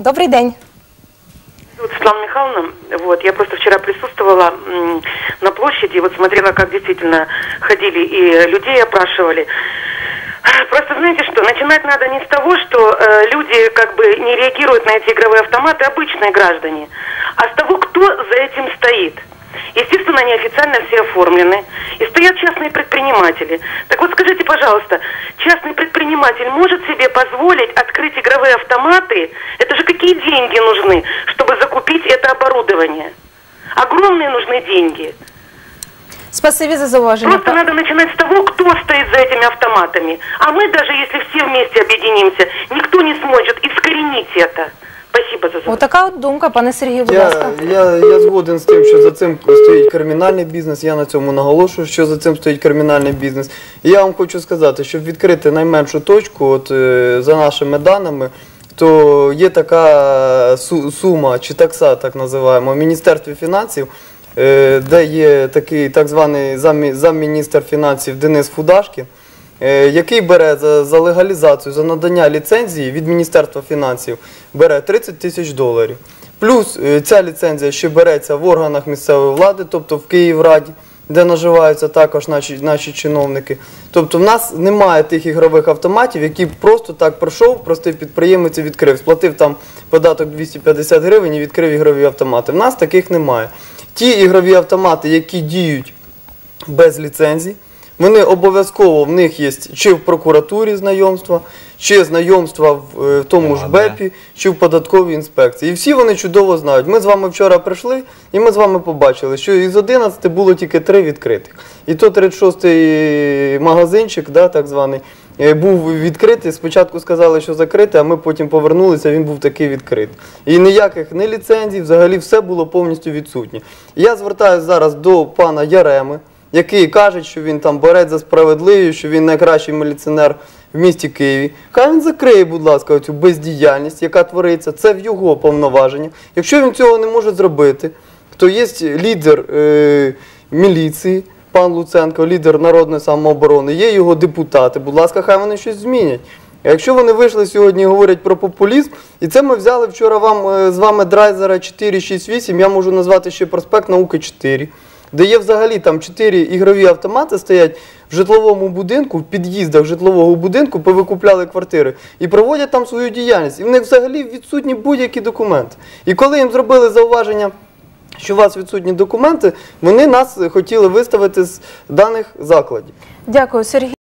Добрий день. Вот Светлана Михайловна, вот, я просто вчера присутствовала на площади, вот смотрела, как действительно ходили и людей опрашивали. Просто знаете что, начинать надо не с того, что э, люди как бы не реагируют на эти игровые автоматы, обычные граждане, а с того, кто за этим стоит. Естественно, они официально все оформлены. И стоят частные предприниматели. Так вот скажите, пожалуйста, частный предприниматель может себе позволить открыть игровые автоматы? Это же какие деньги нужны, чтобы закупить это оборудование? Огромные нужны деньги. Спасибі за зауваження. Просто надо начинать с того, кто стоит за этими автоматами. А мы даже если все вместе объединимся, никто не сможет искоренить это. Спасибо за заботу. Отака от думка, пане Сергію, будь Я, ласка. я, я згоден з тим, що за цим стоїть кримінальний бізнес. Я на цьому наголошую, що за цим стоїть кримінальний бізнес. І я вам хочу сказати, щоб відкрити найменшу точку, от е, за нашими даними, то є така су- сума чи такса, так називаємо, в Міністерстві фінансів, е, де є такий так званий заммі- замміністр фінансів Денис Фудашкін. Е, який бере за, за легалізацію, за надання ліцензії від Міністерства фінансів, бере 30 тисяч доларів. Плюс е, ця ліцензія ще береться в органах місцевої влади, тобто в Київраді, де наживаються також наші, наші чиновники. Тобто в нас немає тих ігрових автоматів, які просто так пройшов, простий підприємець і відкрив, сплатив там податок 250 гривень і відкрив ігрові автомати. В нас таких немає. Ті ігрові автомати, які діють без ліцензій. Вони обов'язково в них є чи в прокуратурі знайомства, чи знайомства в, е, в тому ж БЕПі, чи в податковій інспекції. І всі вони чудово знають. Ми з вами вчора прийшли, і ми з вами побачили, що із 11 було тільки 3 відкритих. І то 36-й магазинчик, да, так званий, е, був відкритий. Спочатку сказали, що закритий, а ми потім повернулися, він був такий відкритий. І ніяких не ліцензій, взагалі все було повністю відсутнє. Я звертаюся зараз до пана Яреми який каже, що він там борець за справедливість, що він найкращий міліціонер в місті Києві. Хай він закриє, будь ласка, цю бездіяльність, яка твориться. Це в його повноваження. Якщо він цього не може зробити, то є лідер е, міліції, пан Луценко, лідер народної самооборони, є його депутати. Будь ласка, хай вони щось змінять. А якщо вони вийшли сьогодні і говорять про популізм, і це ми взяли вчора вам е, з вами драйзера 468, я можу назвати ще проспект науки 4 де є взагалі там чотири ігрові автомати стоять в житловому будинку, в під'їздах житлового будинку, повикупляли квартири і проводять там свою діяльність. І в них взагалі відсутні будь-які документи. І коли їм зробили зауваження, що у вас відсутні документи, вони нас хотіли виставити з даних закладів. Дякую, Сергій.